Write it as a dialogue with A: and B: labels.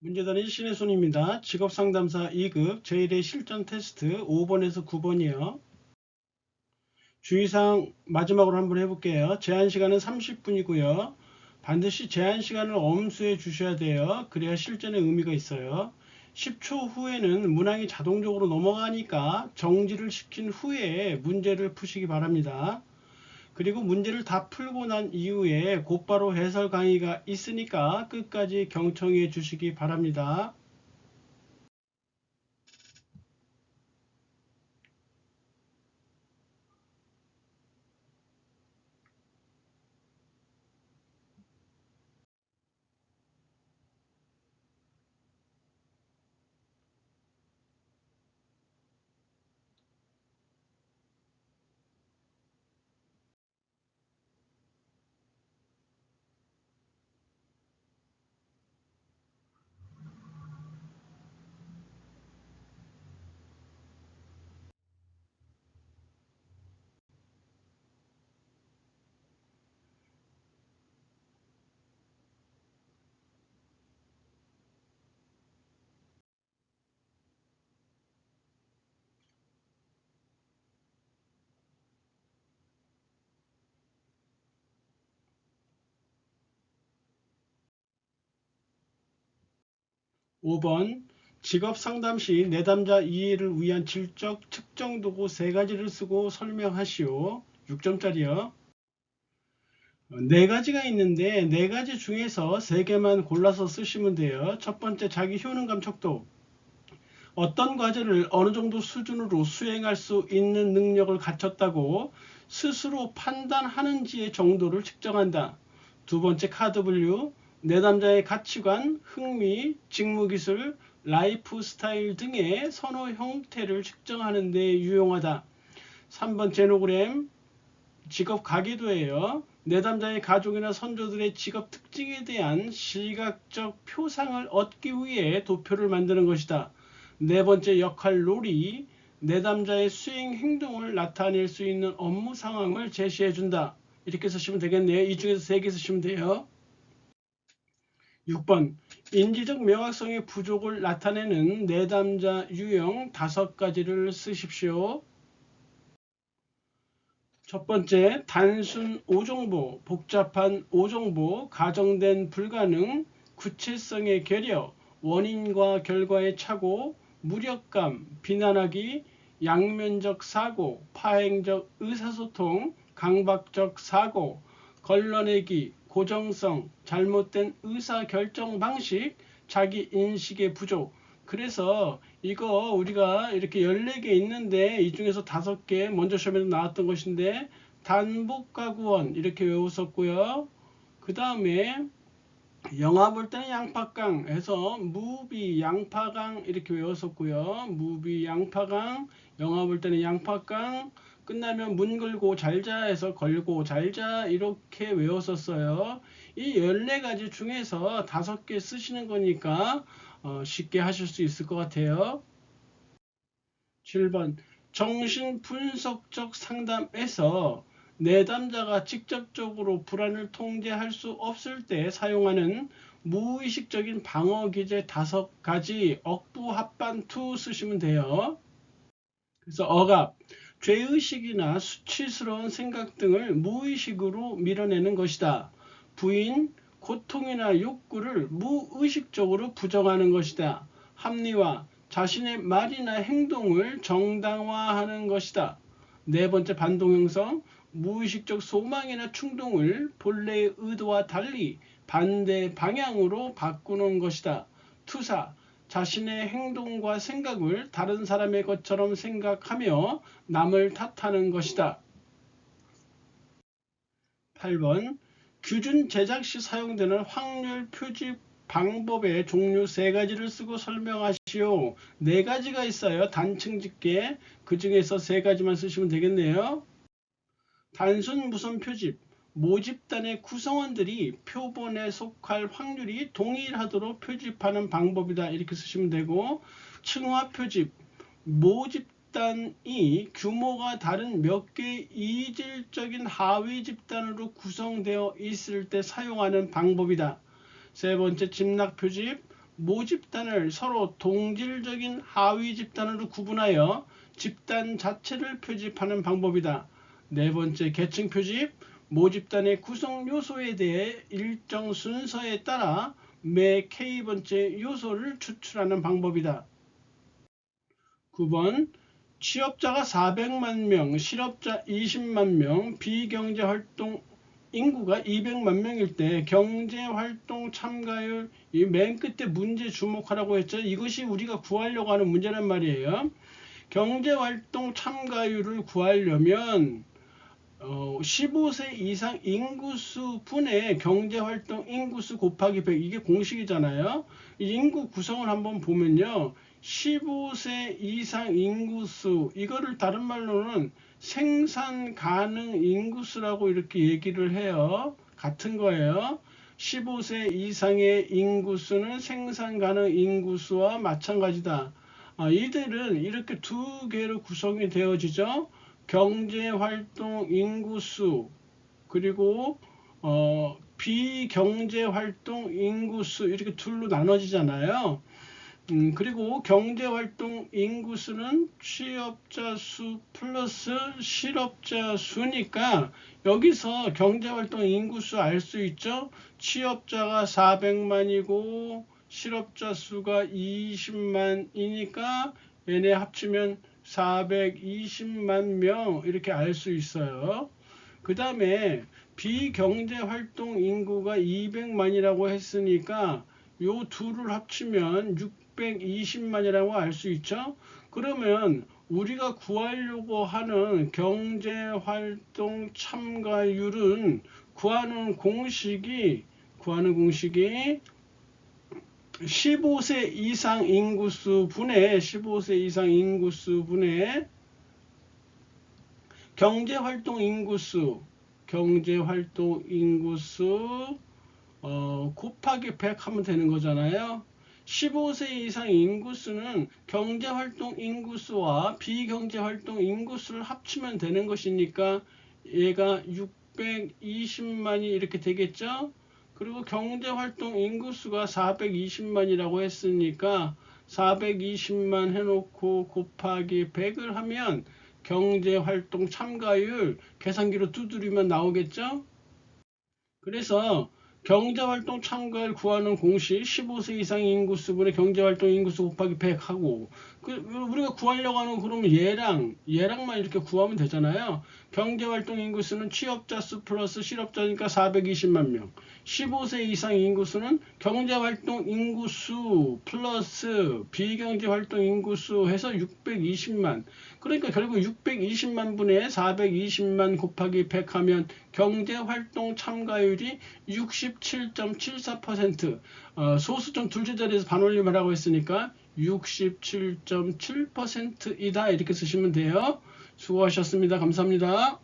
A: 문제단의 신혜손입니다. 직업상담사 2급 제1의 실전 테스트 5번에서 9번이요. 주의사항 마지막으로 한번 해볼게요. 제한 시간은 30분이고요. 반드시 제한 시간을 엄수해 주셔야 돼요. 그래야 실전에 의미가 있어요. 10초 후에는 문항이 자동적으로 넘어가니까 정지를 시킨 후에 문제를 푸시기 바랍니다. 그리고 문제를 다 풀고 난 이후에 곧바로 해설 강의가 있으니까 끝까지 경청해 주시기 바랍니다. 오번 직업 상담 시 내담자 이해를 위한 질적 특정 도구 세 가지를 쓰고 설명하시오. 6점짜리요. 네 가지가 있는데 네 가지 중에서 세 개만 골라서 쓰시면 돼요. 첫 번째 자기 효능감 척도. 어떤 과제를 어느 정도 수준으로 수행할 수 있는 능력을 갖췄다고 스스로 판단하는지의 정도를 측정한다. 두 번째 카드 분류. 내담자의 가치관, 흥미, 직무기술, 라이프 스타일 등의 선호 형태를 측정하는 데 유용하다. 3번 제노그램 직업 가계도예요. 내담자의 가족이나 선조들의 직업 특징에 대한 시각적 표상을 얻기 위해 도표를 만드는 것이다. 네 번째 역할 롤이 내담자의 수행 행동을 나타낼 수 있는 업무 상황을 제시해 준다. 이렇게 쓰시면 되겠네요. 이 중에서 세 개 쓰시면 돼요. 6번 인지적 명확성의 부족을 나타내는 내담자 유형 다섯 가지를 쓰십시오. 첫 번째, 단순 오정보, 복잡한 오정보, 가정된 불가능, 구체성의 결여, 원인과 결과의 착오, 무력감, 비난하기, 양면적 사고, 파행적 의사소통, 강박적 사고, 걸러내기, 고정성, 잘못된 의사결정 방식, 자기 인식의 부족. 그래서 이거 우리가 이렇게 14개 있는데 이 중에서 5개 먼저 시험에서 나왔던 것인데 단복가구원 이렇게 외웠었고요. 그 다음에 영화 볼 때는 양파강 해서 무비 양파강 이렇게 외웠었고요. 무비 양파강 영화 볼 때는 양파강 끝나면 문 걸고 잘자 해서 걸고 잘자 이렇게 외웠었어요. 이 14가지 중에서 5개 쓰시는 거니까 어, 쉽게 하실 수 있을 것 같아요. 7번 정신분석적 상담에서 내담자가 직접적으로 불안을 통제할 수 없을 때 사용하는 무의식적인 방어 기제 다섯 가지 억부 합반 투 쓰시면 돼요. 그래서 억압, 죄의식이나 수치스러운 생각 등을 무의식으로 밀어내는 것이다. 부인, 고통이나 욕구를 무의식적으로 부정하는 것이다. 합리화, 자신의 말이나 행동을 정당화하는 것이다. 네 번째 반동형성, 무의식적 소망이나 충동을 본래의 의도와 달리 반대 방향으로 바꾸는 것이다. 투사, 자신의 행동과 생각을 다른 사람의 것처럼 생각하며 남을 탓하는 것이다. 8번 규준 제작 시 사용되는 확률 표집 방법의 종류 세 가지를 쓰고 설명하시오. 네 가지가 있어요. 단층 집계. 그 중에서 세 가지만 쓰시면 되겠네요. 단순 무선 표집. 모집단의 구성원들이 표본에 속할 확률이 동일하도록 표집하는 방법이다. 이렇게 쓰시면 되고 층화 표집. 모집단이 규모가 다른 몇 개의 이질적인 하위 집단으로 구성되어 있을 때 사용하는 방법이다. 세 번째 집락 표집. 모집단을 서로 동질적인 하위 집단으로 구분하여 집단 자체를 표집하는 방법이다. 네 번째 계층 표집 모집단의 구성 요소에 대해 일정 순서에 따라 매 K번째 요소를 추출하는 방법이다. 9번 취업자가 400만 명, 실업자 20만 명, 비경제활동 인구가 200만 명일 때 경제활동 참가율 이 맨 끝에 문제 주목하라고 했죠. 이것이 우리가 구하려고 하는 문제란 말이에요. 경제활동 참가율을 구하려면 어, 15세 이상 인구수 분의 경제활동 인구수 곱하기 100 이게 공식이잖아요. 이 인구 구성을 한번 보면요. 15세 이상 인구수 이거를 다른 말로는 생산 가능 인구수라고 이렇게 얘기를 해요. 같은 거예요. 15세 이상의 인구수는 생산 가능 인구수와 마찬가지다. 아, 이들은 이렇게 두 개로 구성이 되어지죠. 경제활동 인구수 그리고 어, 비경제활동 인구수 이렇게 둘로 나눠지잖아요. 음, 그리고 경제활동 인구수는 취업자 수 플러스 실업자 수니까 여기서 경제활동 인구수 알 수 있죠? 취업자가 400만이고 실업자 수가 20만이니까 얘네 합치면 420만 명 이렇게 알 수 있어요. 그 다음에 비경제활동 인구가 200만이라고 했으니까 요 둘을 합치면 620만이라고 알 수 있죠. 그러면 우리가 구하려고 하는 경제활동 참가율은 구하는 공식이 구하는 공식이 15세 이상 인구수 분의 15세 이상 인구수 분의 경제활동 인구수 경제활동 인구수 어, 곱하기 100 하면 되는 거잖아요. 15세 이상 인구수는 경제활동 인구수와 비경제활동 인구수를 합치면 되는 것이니까 얘가 620만이 이렇게 되겠죠. 그리고 경제활동 인구수가 420만이라고 했으니까 420만 해놓고 곱하기 100을 하면 경제활동 참가율 계산기로 두드리면 나오겠죠? 그래서 경제활동 참가를 구하는 공식 15세 이상 인구수분의 경제활동 인구수 곱하기 100 하고 그 우리가 구하려고 하는 그러면 얘랑 얘랑만 이렇게 구하면 되잖아요. 경제활동 인구수는 취업자 수 플러스 실업자니까 420만 명. 15세 이상 인구수는 경제활동 인구수 플러스 비경제활동 인구수 해서 620만. 그러니까 결국 620만 분의 420만 곱하기 100 하면 경제활동 참가율이 67.74% 어, 소수점 둘째 자리에서 반올림을 하고 있으니까 67.7%이다 이렇게 쓰시면 돼요. 수고하셨습니다. 감사합니다.